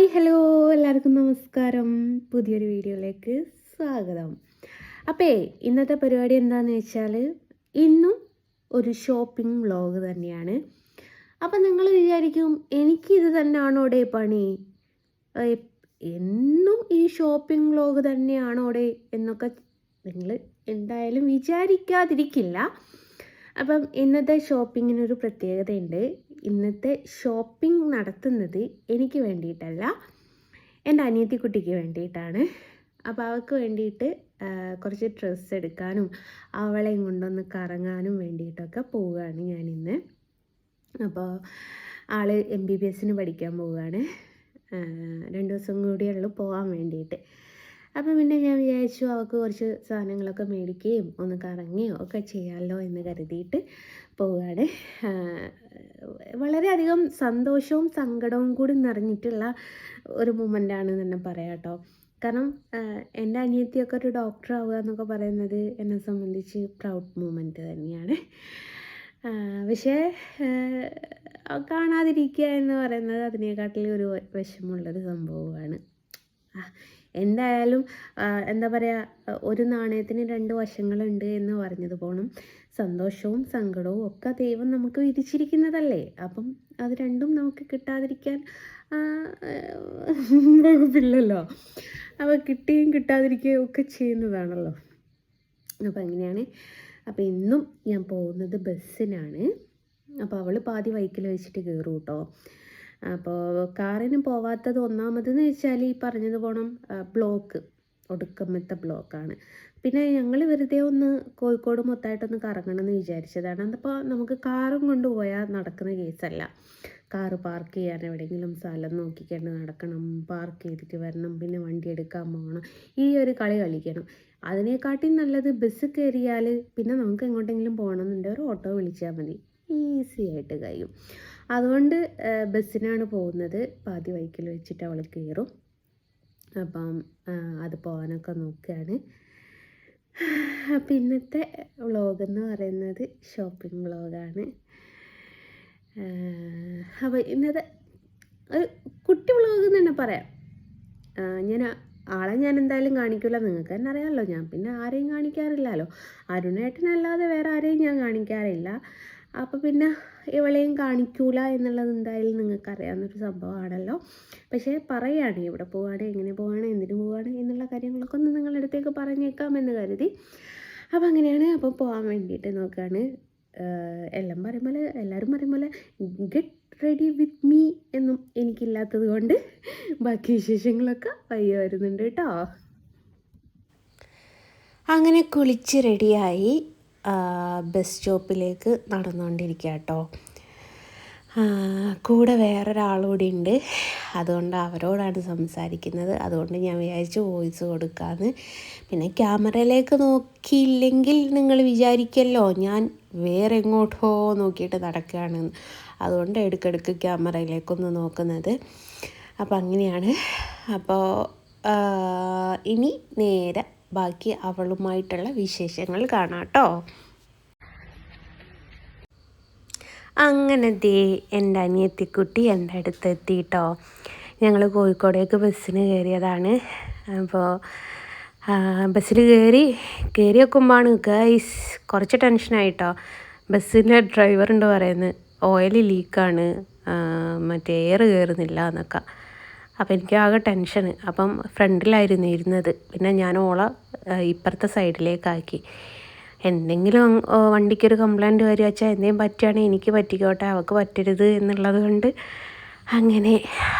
Hi hello എല്ലാവർക്കും നമസ്കാരം. പുതിയൊരു വീഡിയോയിലേക്ക് സ്വാഗതം. അപ്പേ ഇന്നത്തെ പരിപാടി എന്താണെന്ന് വെച്ചാൽ ഇന്നും ഒരു ഷോപ്പിംഗ് വ്ളോഗ് തന്നെയാണ്. അപ്പം നിങ്ങൾ വിചാരിക്കും എനിക്കിത് തന്നെയാണോടെ പണി? എന്നും ഈ ഷോപ്പിംഗ് വ്ളോഗ് തന്നെയാണോടെ എന്നൊക്കെ നിങ്ങൾ എന്തായാലും വിചാരിക്കാതിരിക്കില്ല. അപ്പം ഇന്നത്തെ ഷോപ്പിങ്ങിനൊരു പ്രത്യേകതയുണ്ട്. ഇന്നത്തെ ഷോപ്പിംഗ് നടത്തുന്നത് എനിക്ക് വേണ്ടിയിട്ടല്ല എന്റെ അനിയത്തിക്കുട്ടിക്ക് വേണ്ടിയിട്ടാണ്. അപ്പോൾ അവൾക്ക് വേണ്ടിയിട്ട് കുറച്ച് ഡ്രസ്സ് എടുക്കാനും അവളെയും കൊണ്ടൊന്ന് കറങ്ങാനും വേണ്ടിയിട്ടൊക്കെ പോവുകയാണ് ഞാനിന്ന്. അപ്പോൾ ആൾ എം ബി ബി എസിന് പഠിക്കാൻ പോവുകയാണ്. രണ്ട് ദിവസം കൂടിയുള്ളൂ പോകാൻ വേണ്ടിയിട്ട്. അപ്പം പിന്നെ ഞാൻ വിചാരിച്ചു അവൾക്ക് കുറച്ച് സാധനങ്ങളൊക്കെ മേടിക്കുകയും ഒന്ന് കറങ്ങുകയോ ഒക്കെ ചെയ്യാമല്ലോ എന്ന് കരുതിയിട്ട് പോവുകയാണ്. വളരെയധികം സന്തോഷവും സങ്കടവും കൂടി നിറഞ്ഞിട്ടുള്ള ഒരു മൊമെന്റാണ് തന്നെ പറയാം കേട്ടോ. കാരണം എന്റെ അനിയത്തിയൊക്കെ ഒരു ഡോക്ടർ ആവുക എന്നൊക്കെ പറയുന്നത് എന്നെ സംബന്ധിച്ച് പ്രൗഡ് മൂമെന്റ് തന്നെയാണ്. പക്ഷേ കാണാതിരിക്കുക എന്ന് പറയുന്നത് അതിനെക്കാട്ടിലും ഒരു വിഷമമുള്ളൊരു സംഭവമാണ്. എന്തായാലും എന്താ പറയുക ഒരു നാണയത്തിന് രണ്ട് വശങ്ങളുണ്ട് എന്ന് പറഞ്ഞത് പോണം സന്തോഷവും സങ്കടവും ഒക്കെ ദൈവം നമുക്ക് വിധിച്ചിരിക്കുന്നതല്ലേ? അപ്പം അത് രണ്ടും നമുക്ക് കിട്ടാതിരിക്കാൻ വകുപ്പില്ലല്ലോ. അപ്പോൾ കിട്ടുകയും കിട്ടാതിരിക്കുകയും ഒക്കെ ചെയ്യുന്നതാണല്ലോ. അപ്പോൾ അങ്ങനെയാണ്. അപ്പോൾ ഇന്നും ഞാൻ പോകുന്നത് ബസ്സിനാണ്. അപ്പോൾ അവൾ പാതി വൈക്കിൽ വെച്ചിട്ട് കയറും കേട്ടോ. അപ്പോൾ കാറിന് പോവാത്തത് ഒന്നാമതെന്ന് വെച്ചാൽ ഈ പറഞ്ഞത് പോണം ബ്ലോക്ക് ഒടുക്കമത്തെ ബ്ലോക്കാണ്. പിന്നെ ഞങ്ങൾ വെറുതെ ഒന്ന് കോഴിക്കോട് മൊത്തമായിട്ടൊന്ന് കറങ്ങണം എന്ന് വിചാരിച്ചതാണ്. അതിപ്പോൾ നമുക്ക് കാറും കൊണ്ടുപോയാൽ നടക്കുന്ന കേസല്ല. കാറ് പാർക്ക് ചെയ്യാൻ എവിടെയെങ്കിലും സ്ഥലം നോക്കിക്കൊണ്ട് നടക്കണം പാർക്ക് ചെയ്തിട്ട് വരണം പിന്നെ വണ്ടി എടുക്കാൻ പോകണം ഈ ഒരു കളി കളിക്കണം. അതിനെക്കാട്ടിയും നല്ലത് ബസ് കയറിയാൽ പിന്നെ നമുക്ക് എങ്ങോട്ടെങ്കിലും പോകണമെന്നുണ്ടെങ്കിൽ ഒരു ഓട്ടോ വിളിച്ചാൽ മതി. ഈസി ആയിട്ട് കഴിയും. അതുകൊണ്ട് ബസ്സിനാണ് പോകുന്നത്. പാതി വൈക്കിൽ വെച്ചിട്ട് അവൾ കയറും. അപ്പം അത് പോകാനൊക്കെ നോക്കുകയാണ് അപ്പം ഇന്നത്തെ വ്ളോഗ് എന്ന് പറയുന്നത് ഷോപ്പിംഗ് വ്ളോഗാണ് അപ്പോൾ ഇന്നത്തെ ഒരു കുട്ടി വ്ളോഗ് എന്ന് തന്നെ പറയാം. ഞാൻ ആളെ ഞാൻ എന്തായാലും കാണിക്കില്ല നിങ്ങൾക്ക് തന്നെ അറിയാമല്ലോ. ഞാൻ പിന്നെ ആരെയും കാണിക്കാറില്ലല്ലോ. അരുണേട്ടനല്ലാതെ വേറെ ആരെയും ഞാൻ കാണിക്കാറില്ല. അപ്പോൾ പിന്നെ ഇവളെയും കാണിക്കൂല എന്നുള്ളത് എന്തായാലും നിങ്ങൾക്ക് അറിയാവുന്നൊരു സംഭവമാണല്ലോ. പക്ഷേ പറയുകയാണ് ഇവിടെ പോവാണ് എങ്ങനെ പോവാണ് എന്തിനു പോവാണ് എന്നുള്ള കാര്യങ്ങളൊക്കെ ഒന്ന് നിങ്ങളുടെ അടുത്തേക്ക് പറഞ്ഞേക്കാം എന്ന് കരുതി. അപ്പോൾ അങ്ങനെയാണ് അപ്പോൾ പോകാൻ വേണ്ടിയിട്ട് നോക്കുകയാണ് എല്ലാം പറയും പോലെ എല്ലാവരും പറയും പോലെ ഗെറ്റ് റെഡി വിത്ത് മീ എന്നും എനിക്കില്ലാത്തത് കൊണ്ട് ബാക്കി വിശേഷങ്ങളൊക്കെ വയ്യ വരുന്നുണ്ട് കേട്ടോ. അങ്ങനെ കുളിച്ച് റെഡിയായി ബസ് സ്റ്റോപ്പിലേക്ക് നടന്നുകൊണ്ടിരിക്കുക കേട്ടോ. കൂടെ വേറൊരാളുകൂടി ഉണ്ട്. അതുകൊണ്ട് അവരോടാണ് സംസാരിക്കുന്നത്. അതുകൊണ്ട് ഞാൻ വിചാരിച്ചു വോയിസ് കൊടുക്കാമെന്ന് പിന്നെ ക്യാമറയിലേക്ക് നോക്കിയില്ലെങ്കിൽ നിങ്ങൾ വിചാരിക്കല്ലോ ഞാൻ വേറെ എങ്ങോട്ടോ നോക്കിയിട്ട് നടക്കുകയാണെന്ന് അതുകൊണ്ട് ഇടയ്ക്കിടയ്ക്ക് ക്യാമറയിലേക്കൊന്ന് നോക്കുന്നത്. അപ്പോൾ അങ്ങനെയാണ്. അപ്പോൾ ഇനി നേരെ ബാക്കി അവളുമായിട്ടുള്ള വിശേഷങ്ങൾ കാണാട്ടോ അങ്ങനെ ദേ എന്റെ അനിയത്തിക്കുട്ടി എന്റെ അടുത്ത് എത്തിയിട്ടോ ഞങ്ങൾ കോഴിക്കോടേക്ക് ബസ്സിന് കയറിയതാണ്. അപ്പോൾ ബസ്സിൽ കയറി കയറി വെക്കുമ്പോഴാണ് ഗൈസ് കുറച്ച് ടെൻഷനായിട്ടോ ബസ്സിന്റെ ഡ്രൈവറുണ്ട് പറയുന്നത് ഓയിൽ ലീക്കാണ് മറ്റേ എയർ കയറുന്നില്ല എന്നൊക്കെ. അപ്പോൾ എനിക്ക് ആകെ ടെൻഷൻ അപ്പം ഫ്രണ്ടിലായിരുന്നു ഇരുന്നത്. പിന്നെ ഞാൻ ഓള ഇപ്പുറത്തെ സൈഡിലേക്കാക്കി എന്തെങ്കിലും വണ്ടിക്കൊരു കംപ്ലൈന്റ് വരിക വെച്ചാൽ എന്തെങ്കിലും പറ്റുകയാണെങ്കിൽ എനിക്ക് പറ്റിക്കോട്ടെ അവൾക്ക് പറ്റരുത് എന്നുള്ളത് കൊണ്ട് അങ്ങനെ.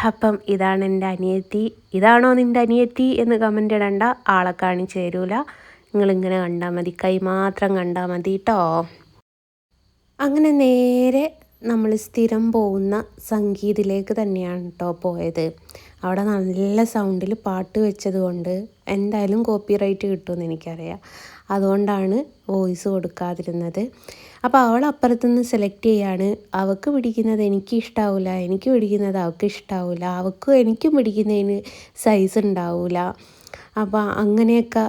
അപ്പം ഇതാണ് എന്റെ അനിയത്തി. ഇതാണോ നിന്റെ അനിയത്തി എന്ന് കമന്റ് ഇടണ്ട. ആളെ കാണിച്ച് തരൂല നിങ്ങളിങ്ങനെ കണ്ടാൽ മതി. കൈ മാത്രം കണ്ടാൽ മതി കേട്ടോ അങ്ങനെ നേരെ നമ്മൾ സ്ഥിരം പോകുന്ന സംഗീതിലേക്ക് തന്നെയാണ് കേട്ടോ പോയത്. അവിടെ നല്ല സൗണ്ടിൽ പാട്ട് വെച്ചത് കൊണ്ട് എന്തായാലും കോപ്പി റൈറ്റ് കിട്ടുമെന്ന് എനിക്കറിയാം. അതുകൊണ്ടാണ് വോയിസ് കൊടുക്കാതിരുന്നത്. അപ്പോൾ അവൾ അപ്പുറത്തുനിന്ന് സെലക്ട് ചെയ്യാണ്. അവൾക്ക് പിടിക്കുന്നത് എനിക്ക് ഇഷ്ടാവില്ല എനിക്ക് പിടിക്കുന്നത് അവൾക്ക് ഇഷ്ടാവില്ല അവൾക്കും എനിക്കും പിടിക്കുന്നതിന് സൈസ് ഉണ്ടാവില്ല അപ്പോൾ അങ്ങനെയൊക്കെ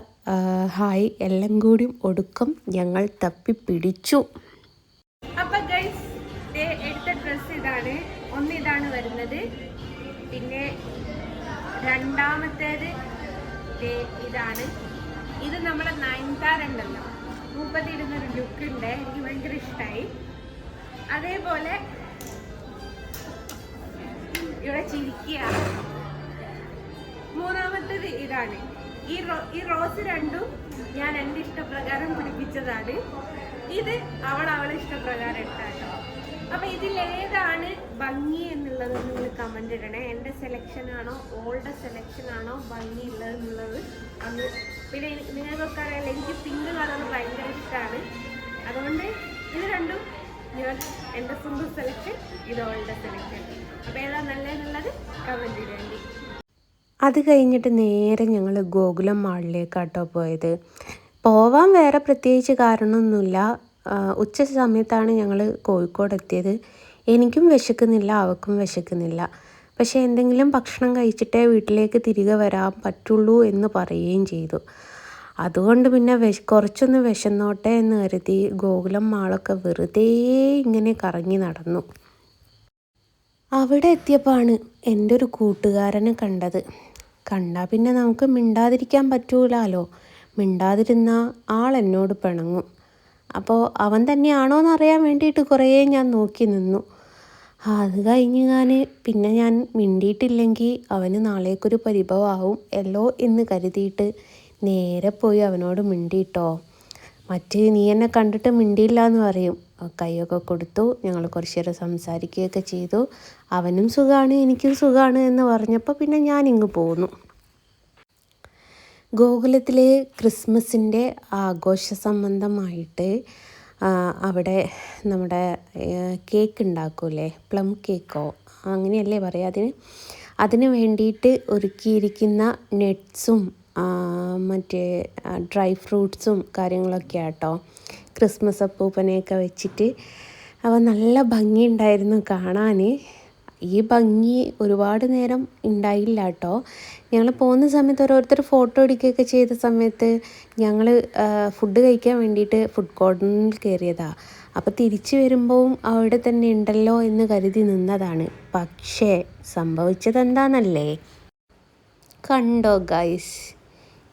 ഹായ് എല്ലാം കൂടി ഒടുക്കം ഞങ്ങൾ തപ്പി പിടിച്ചു. അപ്പൊ രണ്ടാമത്തേത് ഇതാണ്. ഇത് നമ്മുടെ നയൻതാര ഉണ്ടല്ലോ മൂപ്പത്തിടുന്നൊരു ലുക്ക് ഉണ്ട്. എനിക്ക് ഭയങ്കര ഇഷ്ടമായി അതേപോലെ ഇവിടെ ചിരിക്കുക മൂന്നാമത്തേത് ഇതാണ്. ഈ റോ ഈ റോസ് രണ്ടും ഞാൻ എന്റെ ഇഷ്ടപ്രകാരം പിടിപ്പിച്ചതാണ്. ഇത് അവൾ അവളെ ഇഷ്ടപ്രകാരം ഇട്ടാട്ടോ അപ്പൊ ഇതിൽ ഏതാണ് ഭംഗി എന്നുള്ളത് നിങ്ങൾ കമന്റ് ഇടണേ. എന്റെ സെലക്ഷൻ ആണോ? ഓൾഡ് സെലക്ഷൻ ആണോ ഭംഗി ഉള്ളത് എന്നുള്ളത്? അന്ന് പിന്നെ നിങ്ങൾ നിങ്ങൾക്കൊക്കെ അറിയാലോ എനിക്ക് പിങ്ക് കളർ ഭയങ്കര ഇഷ്ടമാണ് അതുകൊണ്ട് ഇത് രണ്ടും ഞാൻ എന്റെ സ്വന്തം സെലക്ഷൻ ഇത് ഓൾഡ് സെലക്ഷൻ അപ്പൊ ഏതാ നല്ലതെന്നുള്ളത് കമന്റ് ഇടേണ്ടി. അത് കഴിഞ്ഞിട്ട് നേരെ ഞങ്ങൾ ഗോകുലം മാളിലേക്കാട്ടോ പോയത്. പോവാൻ വേറെ പ്രത്യേകിച്ച് കാരണമൊന്നുമില്ല. ഉച്ച സമയത്താണ് ഞങ്ങൾ കോഴിക്കോട് എത്തിയത് എനിക്കും വിശക്കുന്നില്ല അവൾക്കും വിശക്കുന്നില്ല. പക്ഷേ എന്തെങ്കിലും ഭക്ഷണം കഴിച്ചിട്ടേ വീട്ടിലേക്ക് തിരികെ വരാൻ പറ്റുള്ളൂ എന്ന് പറയുകയും ചെയ്തു. അതുകൊണ്ട് പിന്നെ വിശ കുറച്ചൊന്ന് വിശന്നോട്ടെ എന്ന് കരുതി ഗോകുലം മാളൊക്കെ വെറുതെ ഇങ്ങനെ കറങ്ങി നടന്നു. അവിടെ എത്തിയപ്പോഴാണ് എന്റെ ഒരു കൂട്ടുകാരനെ കണ്ടത്. കണ്ടാൽ പിന്നെ നമുക്ക് മിണ്ടാതിരിക്കാൻ പറ്റൂലാലോ? മിണ്ടാതിരുന്ന ആൾ എന്നോട് പിണങ്ങും. അപ്പോൾ അവൻ തന്നെയാണോ എന്നറിയാൻ വേണ്ടിയിട്ട് കുറേ ഞാൻ നോക്കി നിന്നു. അത് കഴിഞ്ഞ് ഞാൻ പിന്നെ ഞാൻ മിണ്ടിയിട്ടില്ലെങ്കിൽ അവന് നാളേക്കൊരു പരിഭവമാവും എല്ലോ എന്ന് കരുതിയിട്ട് നേരെ പോയി അവനോട് മിണ്ടിയിട്ടോ. മറ്റ് നീ എന്നെ കണ്ടിട്ട് മിണ്ടിയില്ല എന്ന് പറയും. കൈയൊക്കെ കൊടുത്തു ഞങ്ങൾ കുറച്ച് നേരം സംസാരിക്കുകയൊക്കെ ചെയ്തു. അവനും സുഖമാണ് എനിക്കും സുഖമാണ് എന്ന് പറഞ്ഞപ്പോൾ പിന്നെ ഞാനിങ്ങ് പോന്നു. ഗോകുലത്തിലെ ക്രിസ്മസിന്റെ ആഘോഷ സംബന്ധമായിട്ട് അവിടെ നമ്മുടെ കേക്ക് ഉണ്ടാക്കൂലേ? പ്ലം കേക്കോ? അങ്ങനെയല്ലേ പറയുക അതിന്? അതിന് വേണ്ടിയിട്ട് ഒരുക്കിയിരിക്കുന്ന നെറ്റ്സും മറ്റേ ഡ്രൈ ഫ്രൂട്ട്സും കാര്യങ്ങളൊക്കെ ആട്ടോ ക്രിസ്മസ് അപ്പൂപ്പനെയൊക്കെ വെച്ചിട്ട്. അവ നല്ല ഭംഗിയുണ്ടായിരുന്നു കാണാൻ ഈ ഭംഗി ഒരുപാട് നേരം ഉണ്ടായില്ല കേട്ടോ. ഞങ്ങൾ പോകുന്ന സമയത്ത് ഓരോരുത്തർ ഫോട്ടോ എടുക്കുകയൊക്കെ ചെയ്ത സമയത്ത് ഞങ്ങൾ ഫുഡ് കഴിക്കാൻ വേണ്ടിയിട്ട് ഫുഡ് കോർട്ടിൽ കയറിയതാണ് അപ്പോൾ തിരിച്ചു വരുമ്പോൾ അവിടെ തന്നെ ഉണ്ടല്ലോ എന്ന് കരുതി നിന്നതാണ്. പക്ഷേ സംഭവിച്ചത് എന്താണെന്നല്ലേ കണ്ടോ ഗൈസ്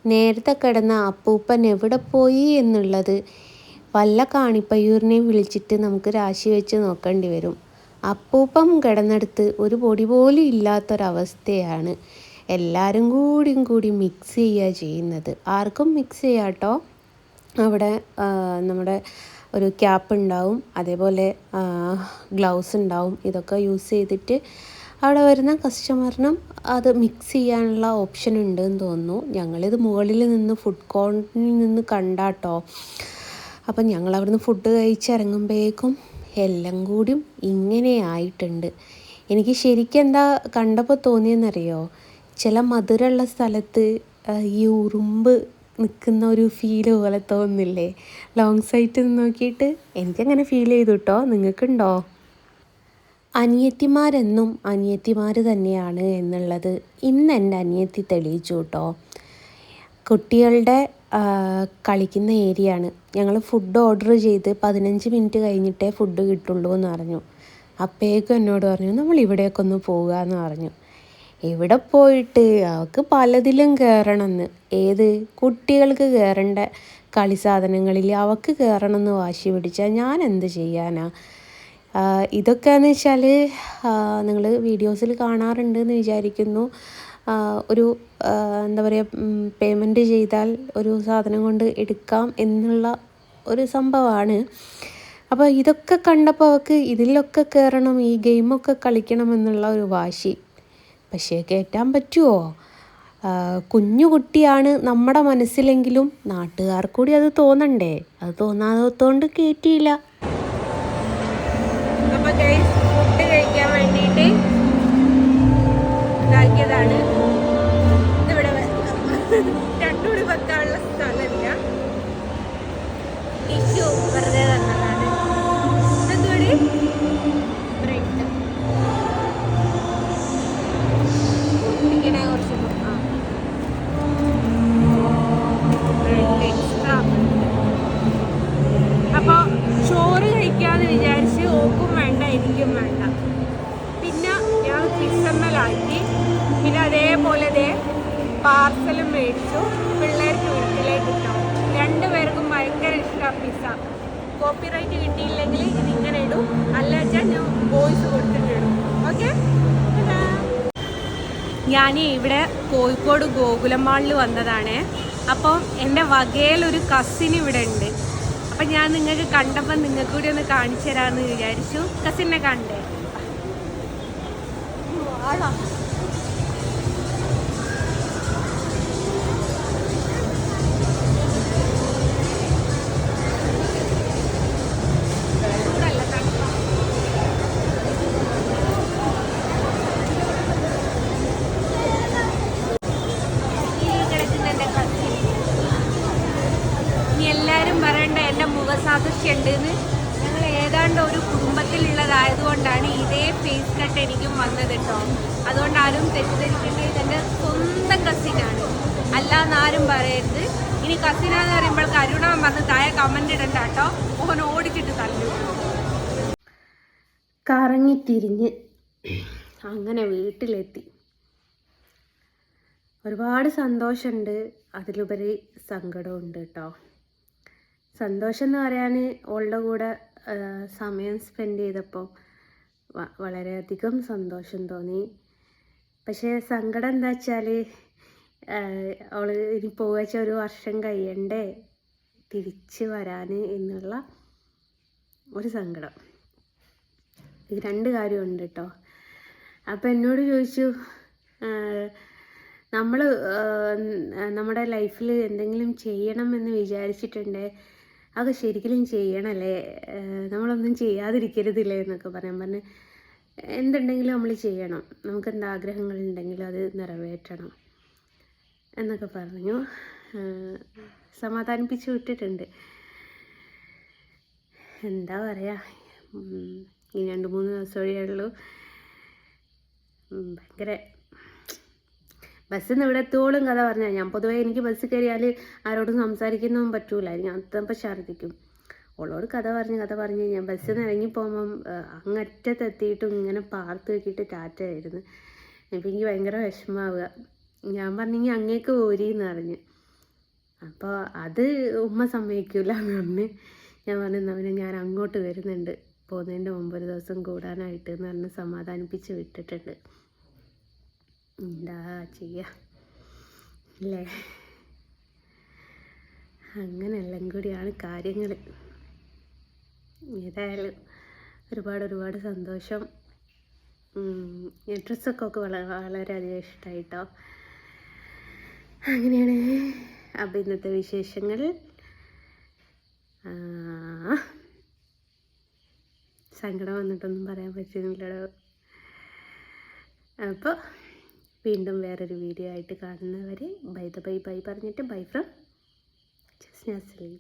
നേരത്തെ കിടന്ന അപ്പൂപ്പൻ എവിടെ പോയി എന്നുള്ളത് വല്ല കാണിപ്പയ്യൂരിനെയും വിളിച്ചിട്ട് നമുക്ക് രാശി വെച്ച് നോക്കേണ്ടി വരും. അപ്പൂപ്പം കിടന്നെടുത്ത് ഒരു പൊടി പോലും ഇല്ലാത്തൊരവസ്ഥയാണ് എല്ലാവരും കൂടിയും കൂടി മിക്സ് ചെയ്യുക ചെയ്യുന്നത്. ആർക്കും മിക്സ് ചെയ്യാട്ടോ? അവിടെ നമ്മുടെ ഒരു ക്യാപ്പ് ഉണ്ടാവും അതേപോലെ ഗ്ലൗസ് ഉണ്ടാവും ഇതൊക്കെ യൂസ് ചെയ്തിട്ട് അവിടെ വരുന്ന കസ്റ്റമറിനും അത് മിക്സ് ചെയ്യാനുള്ള ഓപ്ഷൻ ഉണ്ട് എന്ന് തോന്നുന്നു. ഞങ്ങളിത് മുകളിൽ നിന്ന് ഫുഡ് കോർട്ടിൽ നിന്ന് കണ്ടാട്ടോ. അപ്പം ഞങ്ങൾ അവിടുന്ന് ഫുഡ് കഴിച്ചിറങ്ങുമ്പോഴേക്കും എല്ലാം കൂടിയും ഇങ്ങനെ ആയിട്ടുണ്ട്. എനിക്ക് ശരിക്കും എന്താ കണ്ടപ്പോൾ തോന്നിയെന്നറിയോ? ചില മധുരമുള്ള സ്ഥലത്ത് ഈ ഉറുമ്പ് നിൽക്കുന്ന ഒരു ഫീൽ പോലെ തോന്നില്ലേ? ലോങ് സൈറ്റ് നോക്കിയിട്ട് എനിക്കങ്ങനെ ഫീൽ ചെയ്തു കേട്ടോ നിങ്ങൾക്കുണ്ടോ? അനിയത്തിമാരെന്നും അനിയത്തിമാർ തന്നെയാണ് എന്നുള്ളത് ഇന്ന് എന്റെ അനിയത്തി തെളിയിച്ചു കേട്ടോ. കുട്ടികളുടെ കളിക്കുന്ന ഏരിയ ആണ്. ഞങ്ങൾ ഫുഡ് ഓർഡർ ചെയ്ത് പതിനഞ്ച് മിനിറ്റ് കഴിഞ്ഞിട്ടേ ഫുഡ് കിട്ടുള്ളൂ എന്ന് പറഞ്ഞു അപ്പോഴേക്കും എന്നോട് പറഞ്ഞു നമ്മൾ ഇവിടേക്ക് ഒന്ന് പോവുക എന്ന് പറഞ്ഞു. എവിടെ പോയിട്ട്? അവൾക്ക് പലതിലും കയറണമെന്ന് ഏത്? കുട്ടികൾക്ക് കയറേണ്ട കളി സാധനങ്ങളിൽ അവൾക്ക് കയറണമെന്ന് വാശി പിടിച്ചാൽ ഞാൻ എന്ത് ചെയ്യാനാ? ഇതൊക്കെയെന്ന് വെച്ചാൽ നിങ്ങൾ വീഡിയോസിൽ കാണാറുണ്ട് എന്ന് വിചാരിക്കുന്നു. ഒരു എന്താ പറയുക പേയ്മെന്റ് ചെയ്താൽ ഒരു സാധനം കൊണ്ട് എടുക്കാം എന്നുള്ള ഒരു സംഭവമാണ് അപ്പോൾ ഇതൊക്കെ കണ്ടപ്പോൾ അവൾക്ക് ഇതിലൊക്കെ കയറണം ഈ ഗെയിമൊക്കെ കളിക്കണം എന്നുള്ള ഒരു വാശി. പക്ഷേ കയറ്റാൻ പറ്റുമോ കുഞ്ഞു കുട്ടിയാണ് നമ്മുടെ മനസ്സിലെങ്കിലും നാട്ടുകാർ കൂടി അത് തോന്നണ്ടേ? അത് തോന്നാത്തതുകൊണ്ട് കയറ്റിയില്ല ഞാൻ ഇവിടെ കോഴിക്കോട് ഗോകുലം മാളിൽ വന്നതാണ്. അപ്പോൾ എന്റെ വകയിലൊരു കസിൻ ഇവിടെ ഉണ്ട്. അപ്പം ഞാൻ നിങ്ങൾക്ക് കണ്ടപ്പോൾ നിങ്ങൾക്ക് കൂടി ഒന്ന് കാണിച്ചു തരാമെന്ന് വിചാരിച്ചു. കസിനെ കണ്ടേ. എനിക്കും വന്നത് കേട്ടോ അതുകൊണ്ട് ആരും തെറ്റിദ്ധരിക്കേണ്ടത് എന്റെ സ്വന്തം കസിനാണ്. അല്ലാന്ന് ആരും പറയരുത്. ഇനി കസിനാന്ന് പറയുമ്പോൾ കരുണ പറഞ്ഞ് താഴെ കമന്റ് ഇടണ്ട കേട്ടോ ഓൻ ഓടിച്ചിട്ട് തല്ലു. കറങ്ങിത്തിരിഞ്ഞ് അങ്ങനെ വീട്ടിലെത്തി. ഒരുപാട് സന്തോഷമുണ്ട് അതിലുപരി സങ്കടമുണ്ട് കേട്ടോ സന്തോഷം എന്ന് പറയാൻ ഓളുടെ കൂടെ സമയം സ്പെൻഡ് ചെയ്തപ്പോൾ വളരെയധികം സന്തോഷം തോന്നി. പക്ഷേ സങ്കടം എന്താ വെച്ചാൽ അവൾ ഇനി പോവച്ച ഒരു വർഷം കഴിയണ്ടേ? തിരിച്ച് വരാൻ എന്നുള്ള ഒരു സങ്കടം. ഇത് രണ്ട് കാര്യമുണ്ട് കേട്ടോ അപ്പം എന്നോട് ചോദിച്ചു നമ്മൾ നമ്മുടെ ലൈഫിൽ എന്തെങ്കിലും ചെയ്യണം എന്ന് വിചാരിച്ചിട്ടുണ്ട്. അത് ശരിക്കും ചെയ്യണമല്ലേ നമ്മളൊന്നും ചെയ്യാതിരിക്കരുതില്ലേ എന്നൊക്കെ പറയാൻ പറഞ്ഞ് എന്തുണ്ടെങ്കിലും നമ്മൾ ചെയ്യണം. നമുക്ക് എന്ത് ആഗ്രഹങ്ങളുണ്ടെങ്കിലും അത് നിറവേറ്റണം എന്നൊക്കെ പറഞ്ഞു. സമാധാനിപ്പിച്ച് വിട്ടിട്ടുണ്ട്. എന്താ പറയുക ഈ രണ്ട് മൂന്ന് ദിവസം വഴിയേ ഉള്ളൂ ഭയങ്കര ബസ്സിൽ നിന്ന് ഇവിടെ എത്തോളം കഥ പറഞ്ഞാൽ ഞാൻ പൊതുവേ എനിക്ക് ബസ്സിൽ കയറിയാൽ ആരോടും സംസാരിക്കുന്നതും പറ്റൂല ഞാൻ അത്തപ്പം ഛർദ്ദിക്കും. ഓളോട് കഥ പറഞ്ഞ് കഥ പറഞ്ഞ് ഞാൻ ബസ്സിൽ നിന്ന് ഇറങ്ങി പോകുമ്പം അങ്ങറ്റത്തെത്തിയിട്ടും ഇങ്ങനെ പാർത്ത് വെക്കിയിട്ട് ടാറ്റ ആയിരുന്നു അപ്പം എനിക്ക് ഭയങ്കര വിഷമാവുക. ഞാൻ പറഞ്ഞെങ്കിൽ അങ്ങേക്ക് പോരീന്ന് പറഞ്ഞ്. അപ്പോൾ അത് ഉമ്മ സമ്മതിക്കൂല എന്ന് പറഞ്ഞ് ഞാൻ പറഞ്ഞു അവനെ ഞാൻ അങ്ങോട്ട് വരുന്നുണ്ട്. പോകുന്നതിന്റെ മുമ്പ് ഒരു ദിവസം കൂടാനായിട്ട് എന്ന് പറഞ്ഞ് സമാധാനിപ്പിച്ച് വിട്ടിട്ടുണ്ട്. എന്താ ചെയ്യുക അല്ലേ? അങ്ങനെ എല്ലാം കൂടിയാണ് കാര്യങ്ങൾ ഏതായാലും ഒരുപാട് ഒരുപാട് സന്തോഷം. ഡ്രസ്സൊക്കെ ഒക്കെ വളരെ വളരെയധികം ഇഷ്ടമായിട്ടോ അങ്ങനെയാണ് അപ്പം ഇന്നത്തെ വിശേഷങ്ങൾ. സങ്കടം വന്നിട്ടൊന്നും പറയാൻ പറ്റുന്നില്ലടോ അപ്പോൾ വീണ്ടും വേറൊരു വീഡിയോ ആയിട്ട് കാണുന്നവരെ ബൈ ദ ബൈ ബൈ പറഞ്ഞിട്ട് ബൈ ഫ്രം ജസ്നാസ്ലീം